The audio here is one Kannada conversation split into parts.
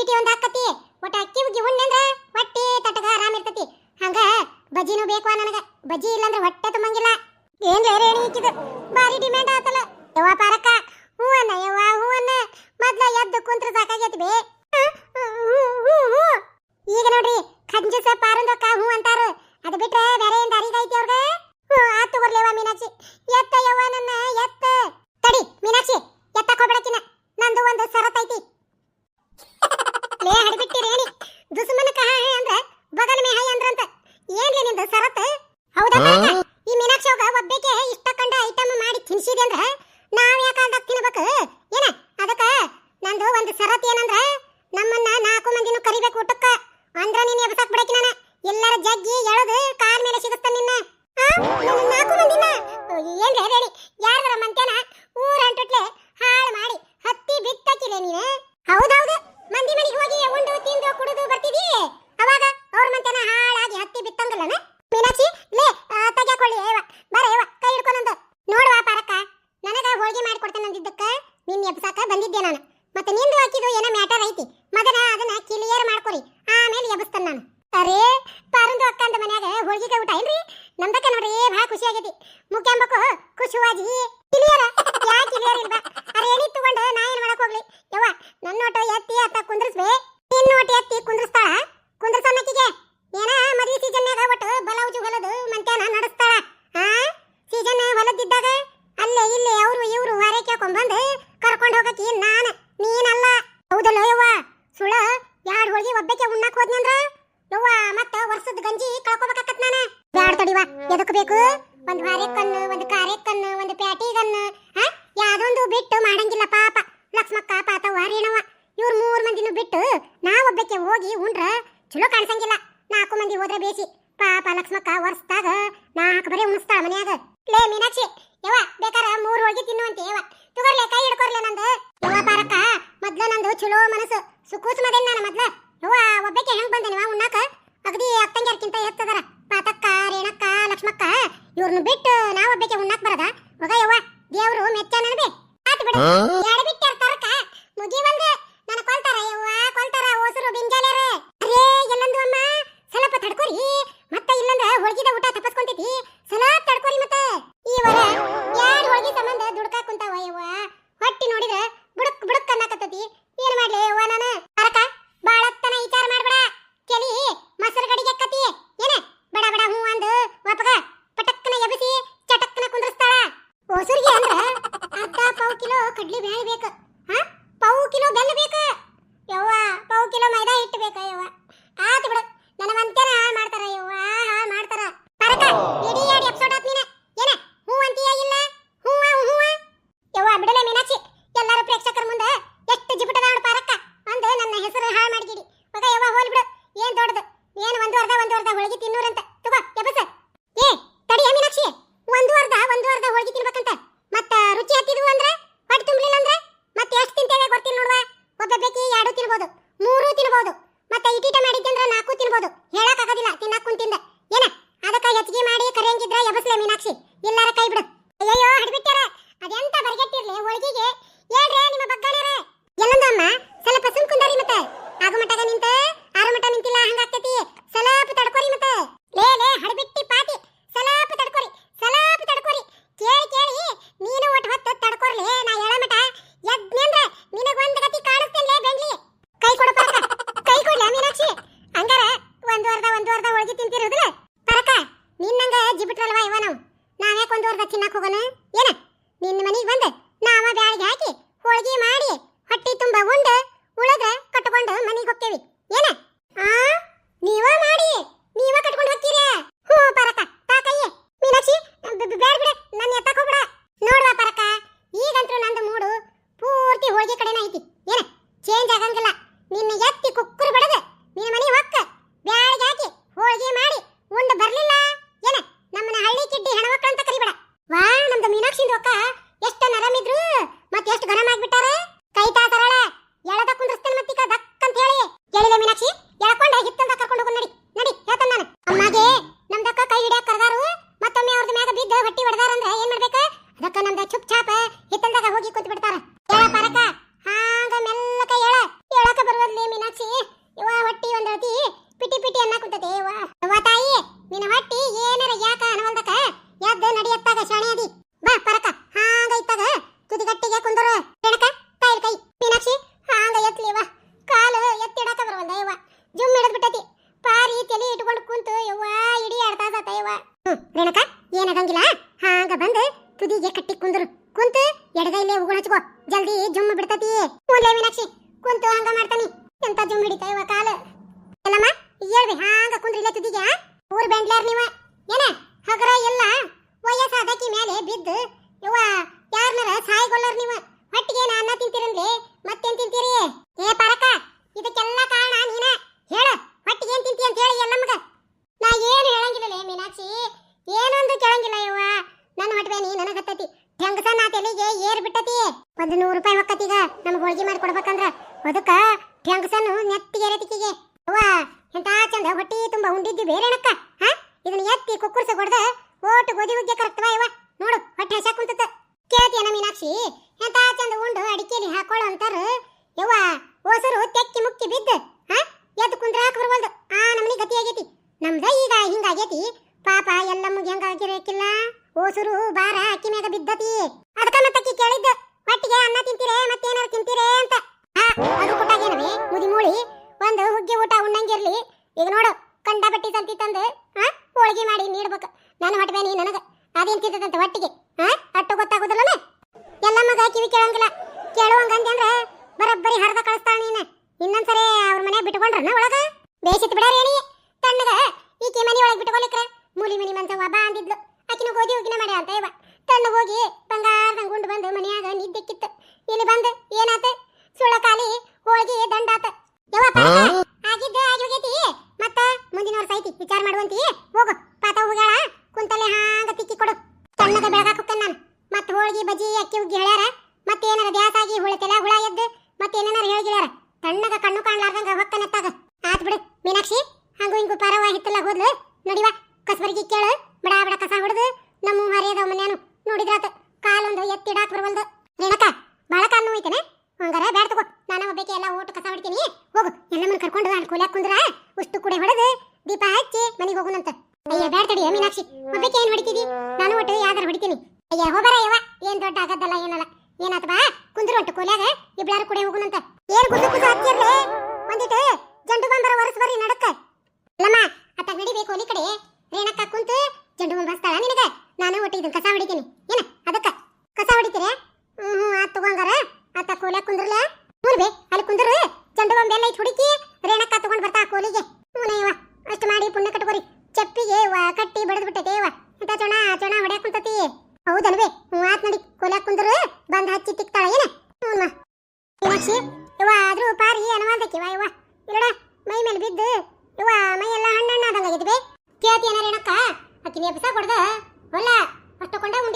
ಅಸಿಡಿಟಿ ಒಂದು ಹಾಕತಿ. ಒಟ್ಟ ಅಕ್ಕಿ ಉಗ್ಗಿ ಹುಣ್ಣಂದ್ರ ಹೊಟ್ಟೆ ತಟಗ ಆರಾಮ ಇರ್ತತಿ. ಹಂಗ ಬಜ್ಜಿನೂ ಬೇಕು ನನಗ ಬಜ್ಜಿ ಇಲ್ಲಂದ್ರ ಹೊಟ್ಟೆ ತುಂಬಂಗಿಲ್ಲ. ಏನ್ ರೇಣಿ ಇಕ್ಕಿದ ಭಾರಿ ಡಿಮ್ಯಾಂಡ್ ಲೇ ಹಡಿಬಿಟ್ಟಿರೇನಿ ದುಸ್ಮನ ಹೋಗಿ ಉಂಡ್ರ ಚಲೋ ಕಾಣಿಸಂಗಿಲ್ಲ. ನಾಲ್ಕು ಮಂದಿ ಹೋದ್ರೆ ಬೇಸಿ. ಪಾಪ ಲಕ್ಷ್ಮಕ್ಕ ವರ್ಷದಾಗ ನಾಲ್ಕು ಬರೀ ಉಣಿಸ್ತಾ ಮನ್ಯಾಗ. ಲೇ ಮೀನಾಕ್ಷಿ ಯವ ಬೇಕಾರ ಮೂರು ಹೋಗಿ ತಿನ್ನುವಂತೆ ಯವ ತಗೋರ್ಲೆ, ಕೈ ಹಿಡ್ಕೊರ್ಲೆ ನಂದು. ಯವ ಬಾರಕ್ಕ ಮೊದ್ಲ ನಂದು ಚಲೋ ಮನಸ್ಸು. ಸುಕೂಸ್ ಮದೇನ್ ನಾನು ಮೊದ್ಲ. ಯವ ಒಬ್ಬಕ್ಕೆ ಹೆಂಗ್ ಬಂದೇನಿವ ಉಣ್ಣಾಕ? ಅಗದಿ ಅತ್ತಂಗ್ಯಾರ್ಕಿಂತ ಹೆತ್ತದರ ಪಾತಕ್ಕ, ರೇಣಕ್ಕ, ಲಕ್ಷ್ಮಕ್ಕ ಇವ್ರನ್ನ ಬಿಟ್ಟು ನಾ ಒಬ್ಬಕ್ಕೆ ಉಣ್ಣಾಕ್ ಬರದ? ಕಿಲೋ ಕಡ್ಲಿ ಬೇಳೆ ಬೇಕು. ಹಾ? ಪಾವು ಕಿಲೋ ಬೆಲ್ಲ ಬೇಕು. ಯವ್ವ, ಪಾವು ಕಿಲೋ ಮೈದಾ ಹಿಟ್ಟು ಬೇಕು ಯವ್ವ. ತಿನ್ಬೋದು. ಹೇಳಕ್ ಆಗೋದಿಲ್ಲ ತಿನ್ನಕ್ ಕುಂತಿಂದ. ಏನ? ಅದಕ್ಕ ಹೆಚ್ಚಿಗೆ ಮಾಡಿ ಕರೆಯಂಗಿದ್ರ ಎಬಸ್ಲೆ ಮೀನಾಕ್ಷಿ. ಇಲ್ಲಾರ ಕೈ ಬಿಡು. ಅಯ್ಯೋ ಹಡ್ಬಿಟ್ಟಾರ ಅದೆಂತ ಬರ್ಗೆಟ್ಟಿರ್ಲಿ? ಹೋಳಿಗೆಗೆ? ಹೇಳ್ರೆ ನಿಮ್ಮ ಬಗ್ಗಣ್ಯಾರ ಎಲ್ಲಂದಮ್ಮ? ತಿನ್ನಕ್ಕೆ ಹೋಗೋಣ? ಏನ? ನಿನ್ನ ಮನೆಗೆ ಬಂದು. ನಾವ ಬ್ಯಾಳಿಗೆ ಹಾಕಿ ಹೋಳಿಗೆ ಮಾಡಿ ಹೊಟ್ಟೆ ತುಂಬ ಉಂಡು ಉಳದ್ರೆ ಕಟ್ಕೊಂಡು ಮನೆಗೆ ಹೋಗ್ತೇವಿ. ಏನ? ಆ? ನೀವ ಮಾಡಿ. ನೀವ ಕಟ್ಕೊಂಡು ಹೋಗ್ತೀರಾ? ಹೂ ಪರಕ ತಾಕಯ್ಯ ಮೀನಾಕ್ಷಿ ಬೇಡ ಬಿಡ. ನನ್ನ ಎತ್ತಕ್ಕೆ ಹೋಗ್ಬಿಡ. ನೋಡುವ ಪರಕ ಈಗಂತೂ ನಂದು ಮೂಡು ಹ್ಮ್, ರೇಣಕ ಏನಾಗಂಗಿಲ್ಲ ಹಾಂಗ ಬಂದು ತುದಿಗೆ ಕಟ್ಟಿ ಕುಂದ್ರು. ಕುಂತು ಎಡಗೈಲೇ ಉಗುಳು ಹಚ್ಕೋ. ಜಲ್ದಿ ಜುಮ್ಮ ಬಿಡ್ತತಿ ಮೂಲೆ ಮೀನಾಕ್ಷಿ ಕುಂತು ಹಂಗ ಮಾಡ್ತಾನಿ ಎಂತ ಜುಮ್ ಹಿಡಿತ ಇವ ಕಾಲ ಎಲ್ಲಮ್ಮ ಹೇಳ್ಬಿ ಹಾಂಗ ಕುಂದ್ರಿಲ್ಲ ತುದಿಗೆ ಆ? ಊರ್ ಬೆಂಡ್ಲಾರ್ ನೀವ ಏನ ಹಗರ ಎಲ್ಲ ವಯಸ್ಸಾದಕಿ ಮೇಲೆ ಬಿದ್ದು ಯವ್ವ ಯಾರನ್ನಾರ ಸಾಯ್ಗೊಲ್ಲರ್ ನೀವ ಹೊಟ್ಟಿಗೆ ನಾ ಅನ್ನ ತಿಂತೀರನ್ಲಿ ಮತ್ತೇನ್ ತಿಂತೀರಿ ಏ ಪರಕ ಇದಕ್ಕೆಲ್ಲ ಕಾರಣ ನೀನ ಹೇಳ ಹೊಟ್ಟಿಗೆ ಏನ್ ತಿಂತಿ ಅಂತ ಹೇಳಿ ಎಲ್ಲಮ್ಮಗ ನಾ ಏನು ಹೇಳಂಗಿಲ್ಲ ಮೀನಾಕ್ಷಿ ಏನೊಂದು ಕೇಳಂಗಿಲ್ಲ ಯವ್ವ ನನ್ನ ಹೊಟ್ಟೆ ನೀ ನನಗತ್ತತಿ ಹೆಂಗಸ ನಾ ತೆಲಿಗೆ ಏರ್ ಬಿಟ್ಟತಿ ಒಂದು ನೂರು ರೂಪಾಯಿ ಹೊಕ್ಕತೀಗ ನಮ್ಗೆ ಹೋಳಿಗೆ ಮಾಡಿ ಕೊಡ್ಬೇಕಂದ್ರ ಅದಕ್ಕ ಟ್ಯಾಂಕ್ಸನ್ನು ನೆತ್ತಿಗೆ ಏರತಿಕಿಗೆ ಅವ್ವ ಎಂತ ಚಂದ ಹೊಟ್ಟಿ ತುಂಬ ಉಂಡಿದ್ದು ಬೇರೆಣಕ್ಕ ಹಾ ಇದನ್ನ ಎತ್ತಿ ಕುಕ್ಕುರ್ಸ ಕೊಡ್ದ ಓಟು ಗೋಧಿ ಹುಗ್ಗೆ ಕರೆಕ್ಟವ ಇವ ನೋಡು ಹೊಟ್ಟೆ ಹಸ ಕುಂತತ ಕೇಳ್ತೀಯನ ಮೀನಾಕ್ಷಿ ಎಂತ ಚಂದ ಉಂಡು ಅಡಿಕೆಲಿ ಹಾಕೊಳ್ಳೋ ಅಂತಾರ ಯವ್ವ ಓಸರು ತೆಕ್ಕಿ ಮುಕ್ಕಿ ಬಿದ್ದು ಹಾ ಎದ್ದು ಕುಂದ್ರಾಕ ಬರ್ವಲ್ದು ಆ ನಮ್ಮನಿ ಗತಿ ಆಗೈತಿ ನಮ್ದ ಈಗ ಹಿಂಗಾಗೈತಿ ಪಾಪ ಎಲ್ಲ ಮುಗಿ ಹೆಂಗಾಗಿರಕ್ಕಿಲ್ಲ ಓಸುರು ಬಾರ ಅಕ್ಕಿ ಮ್ಯಾಗ ಬಿದ್ದತಿ ಅದಕ್ಕ ಮತ್ತಕ್ಕಿ ಕೇಳಿದ್ದ ಹೊಟ್ಟಿಗೆ ಅನ್ನ ತಿಂತೀರೇ ಮತ್ತೇನಾರು ತಿಂತೀರೇ ಅಂತ ಹಾ ಅದು ಕೊಟ್ಟಾಗೇನವಿ ಮುದಿ ಮೂಳಿ ಒಂದು ಹುಗ್ಗಿ ಊಟ ಉಣ್ಣಂಗಿರ್ಲಿ ಈಗ ನೋಡು ಬಟ್ಟಿ ತಂತಿ ತಂದು ಹಾ ಹೋಳಿಗೆ ಮಾಡಿ ನೀಡ್ಬೇಕು. ನಾನು ಹೊಟ್ಟೆ ನೀ ನನಗೆ. ಅದೇನು ತಿಂತದಂತ ಹೊಟ್ಟಿಗೆ ಹಾ ಅಟ್ಟು ಗೊತ್ತಾಗುದಿಲ್ಲ ಎಲ್ಲ ಮಗ ಕಿವಿ ಕೇಳಂಗಿಲ್ಲ. ಕೇಳುವಂಗ ಅಂದ್ರೆ ಬರೋಬ್ಬರಿ ಹರಿದ ಕಳಿಸ್ತಾಳ ನೀನ. ಇನ್ನೊಂದ್ಸರಿ ಅವ್ರ ಮನೆ ಬಿಟ್ಕೊಂಡ್ರನ ಒಳಗ? ಬೇಸಿತ್ ಬಿಡ ರೇಣಿ ತಣ್ಣಗ ಈಕೆ ಮನೆ ಒಳಗೆ ಬಿಟ್ಕೊಲಿಕ್ರ ಮೂಲಿ ಮನಿ ಮಂಚವ್ವ ಬಾ ಅಂದಿದ್ಲು. ಆಕಿನ ಗೋಧಿ ಹೋಗಿನ ಮಾಡ್ಯ ಅಂತ ಇವ. ತಣ್ಣ ಹೋಗಿ ಬಂಗಾರದಂಗ ಗುಂಡು ಬಂದು ಮನ್ಯಾಗ ನಿದ್ದಕ್ಕಿತ್ತು ಇಲ್ಲಿ ಬಂದು ಏನಾತ ಸುಳ್ಳ ಖಾಲಿ ಹೋಳಿಗೆ ದಂಡಾತ ಯವ್ವ ಪಾಪ, ಆಗಿದ್ದ ಆಗಿ ಹೋಗೈತಿ ಮತ್ತ ಮುಂದಿನ ವರ್ಷ ಐತಿ ವಿಚಾರ ಮಾಡುವಂತಿ ಹೋಗು ಪಾತ ಹೋಗ್ಯಾಳ ಕುಂತಲೆ ಹಾಂಗ ತಿಕ್ಕಿ ಕೊಡು ತಣ್ಣಗ ಬೆಳಗಾಕ ಹೋಗ್ತೇನೆ ನಾನು ಮತ್ತ ಹೋಳಿಗೆ ಬಜ್ಜಿ ಅಕ್ಕಿ ಉಗ್ಗಿ ಹೇಳ್ಯಾರ ಮತ್ತೇನಾರ ದ್ಯಾಸಾಗಿ ಹುಳತೆಲ ಹುಳ ಎದ್ದು ಮತ್ತೇನಾರ ಹೇಳ್ಗಿಳ್ಯಾರ ತಣ್ಣಗ ಕಣ್ಣು ಕಾಣ್ಲಾರ್ದಂಗ ಹೊಕ್ಕನೆತ್ತಾಗ ಆತ್ ಬಿಡು, ಮೀನಾಕ್ಷಿ, ಹಂಗು ಹಿಂಗು ಪರವ ಹಿತ್ತಲ ಹೋದ್ಲು. ನೋಡಿವ ಕಸ್ಬರ್ಗಿ ಕೇಳು. ಬಡ ಬಡ ಕಸ ಹೊಡೆದು, ನಮ್ಮ ಹರಿಯದವ ಮನ್ಯಾನು. ನೋಡಿದ್ರಾತ, ಕಾಲೊಂದು ಎತ್ತಿಡಾಕ್ ಬರವಲ್ದು. ರೇಣಕ, ಬಾಳ ಕಾಲ್ ನೋಯ್ತೇನೆ ಹಂಗಾರ ಬ್ಯಾಡ ತಗೋ. ನಾನು ಒಬ್ಬಕ್ಕೆ ಎಲ್ಲ ಊಟ ಕಸ ಹೊಡಿತೀನಿ. ಹೋಗು, ಎಲ್ಲಮ್ಮನ ಕರ್ಕೊಂಡು ಅಲ್ಲಿ ಕೂಲ್ಯಾಕ ಕುಂದ್ರ ಉಷ್ಟು ಕುಡೆ ಹೊಡೆದು ದೀಪ ಹಚ್ಚಿ ಮನೆಗೆ ಹೋಗುನಂತ ಅಯ್ಯ ಬ್ಯಾಡ ತಡಿ ಮೀನಾಕ್ಷಿ ಒಬ್ಬಕ್ಕೆ ಏನ್ ಹೊಡಿತಿದಿ ನಾನು ಒಟ್ಟು ಯಾವ್ದಾರ ಹೊಡಿತೀನಿ ಅಯ್ಯ ಹೋಗರ ಯವ್ವ ಏನ್ ದೊಡ್ಡ ಆಗದ್ದಲ್ಲ ಏನಲ್ಲ ಏನಾತ ಬಾ ಕುಂದ್ರ ಒಟ್ಟು ಕೂಲ್ಯಾಗ ಇಬ್ಲಾರು ಕುಡೆ ಹೋಗುನಂತ ಏನ್ ಕುದು ಕುದು ಹಚ್ಚಿರ್ಲಿ ಒಂದಿಟ್ಟು ಜಂಡು ಬಂಬರ ವರ್ಷ ಬರ್ರಿ ನಡಕ್ಕ. ಅಲ್ಲಮ್ಮ ಅತ್ತ ನಡಿಬೇಕು ಒಲಿ ಕಡೆ ರೇಣಕ್ಕ ಕುಂತು ಜಂಡು ಬಂಬ ಹಚ್ತಾಳ ನಿನಗ ನಾನು ಒಟ್ಟು ಇದನ್ನ ಕಸ ಹೊಡಿತೀನಿ ಏನ ಅದಕ್ಕ ಕಸ ಹೊಡಿತೀರ ಹ್ಮ್ ಹ್ಮ್ ಆತ್ ತಗೊಂಗಾರ ಅತ್ತ ಕೋಲ್ಯಾಗ ಕುಂದ್ರಲ್ಲ ಹ್ಞೂ ಬೇ ಅಲ್ಲಿ ಕುಂದ್ರು ಜಂಡು ಬಾಂಬೆ ಎಲ್ಲ ಐತ್ ಹುಡುಕಿ ರೇಣಕ್ಕ ತಗೊಂಡ್ ಬರ್ತಾ ಕೋಲಿಗೆ ಹ್ಞೂನಯ್ಯವ ಅಷ್ಟು ಮಾಡಿ ಪುಣ್ಯ ಕಟ್ಕೋರಿ ಚಪ್ಪಿಗೆ ವ- ಕಟ್ಟಿ ಬಡದ್ ಬಿಟ್ಟೈತೆ ಯವ್ವ ಇಂತ ಚೊಣ ಚೊಣ ಹೊಡ್ಯಾಕ್ ಕುಂತತಿ ಹೌದಲ್ವೇ ಹ್ಞೂ ಆತ್ ನಡಿ ಕೋಲ್ಯಾಗ ಕುಂದ್ರು ಬಂದ್ ಹಚ್ಚಿ ತಿಕ್ತಾಳ ಏನ ಹ್ಞೂ ಮೀನಾಕ್ಷಿ ಯವ್ವ ಆದ್ರೂ ಪಾರಿ ಅನವಾದಕ್ಕಿವ ಯವ್ವ ಇರಡ ಮೈ ಮೇಲೆ ಬಿದ್ದು ಯವ್ವ ಮೈ ಎಲ್ಲ ಹಣ್ಣಣ್ಣಾದಂಗಾಗಿದೆ ಬೇ ಕೇಳ್ತೀಯನ ರೇಣಕ್ಕ ಅಕ್ಕಿ ನೆಪಸ ಕೊಡ್ದ ಹೊಲ್ಲ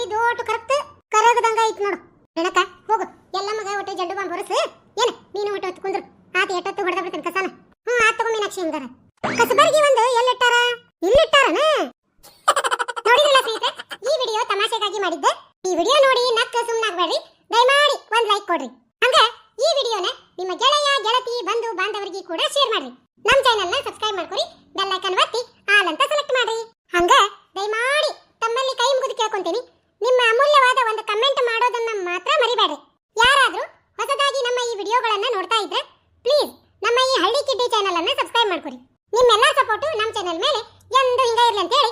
ಅಷ್ಟು ಕರೆಕ್ಟ್ ಕರಗದಂಗ ಐತಿ ನೋಡು. ರೇಣಕ್ಕ ಹೋಗು. ಎಲ್ಲ ಮಗ ಒಟ್ಟು ಜಡ್ಡು ಬಾಂಬ್ ಹೊರಸು. ಏನ? ನೀನು ಒಟ್ಟು ಹೊತ್ತು ಕುಂದ್ರು. ಆತ ಎಟ್ಟತ್ತು ಹೊಡೆದ ಬಿಡ್ತಾನೆ ಕಸಾನ. ಹ್ಞೂ ಆತ ತಗೋ ಮೀನಾಕ್ಷಿ ಹಂಗಾರ. ಕಸಬರ್ಗಿ ಒಂದು ಎಲ್ಲಿಟ್ಟಾರ? ಇಲ್ಲಿಟ್ಟಾರನ? ನೋಡಿದ್ರಲ್ಲ ಸ್ನೇಹಿತರೆ, ಈ ವಿಡಿಯೋ ತಮಾಷೆಗಾಗಿ ಮಾಡಿದ್ದೆ. ಈ ವಿಡಿಯೋ ನೋಡಿ ನಕ್ಕ ಸುಮ್ಮನಾಗಬೇಡ್ರಿ ದಯಮಾಡಿ ಒಂದು ಲೈಕ್ ಕೊಡ್ರಿ. ಹಂಗ ಈ ವಿಡಿಯೋನ ನಿಮ್ಮ ಗೆಳೆಯ, ಗೆಳತಿ, ಬಂಧು, ಬಾಂಧವರಿಗೆ ಕೂಡ ಶೇರ್ ಮಾಡ್ರಿ. ನಮ್ಮ ಚಾನೆಲ್ನ ಸಬ್ಸ್ಕ್ರೈಬ್ ಮಾಡ್ಕೊರಿ ಬೆಲ್ ಐಕನ್ ಒತ್ತಿ, ಆಲ್ ಅಂತ ಸೆಲೆಕ್ಟ್ ಮಾಡ್ರಿ. ಹಂಗ ದಯಮಾಡಿ ತಮ್ಮಲ್ಲಿ ಕೈ ಮುಗಿದು ಕೇಳ್ಕೊಂತೀನಿ. ನಿಮ್ಮ ಅಮೂಲ್ಯವಾದ ಒಂದು ಕಮೆಂಟ್ ಮಾಡೋದನ್ನ ಮಾತ್ರ ಮರಿಬೇಡ್ರಿ. ಯಾರಾದರೂ ಹೊಸದಾಗಿ ನಮ್ಮ ಈ ವಿಡಿಯೋಗಳನ್ನು ನೋಡ್ತಾ ಇದ್ರೆ ಪ್ಲೀಸ್ ನಮ್ಮ ಈ ಹಳ್ಳಿ ಕಿಡ್ಡಿ ಚಾನೆಲ್ ಅನ್ನು ಸಬ್ಸ್ಕ್ರೈಬ್ ಮಾಡ್ಕೊರಿ ನಿಮ್ಮೆಲ್ಲ ಸಪೋರ್ಟು ನಮ್ಮ ಚಾನೆಲ್ ಮೇಲೆ ಎಂದು ಹಿಂಗ ಇರಲಿ ಅಂತ ಹೇಳಿ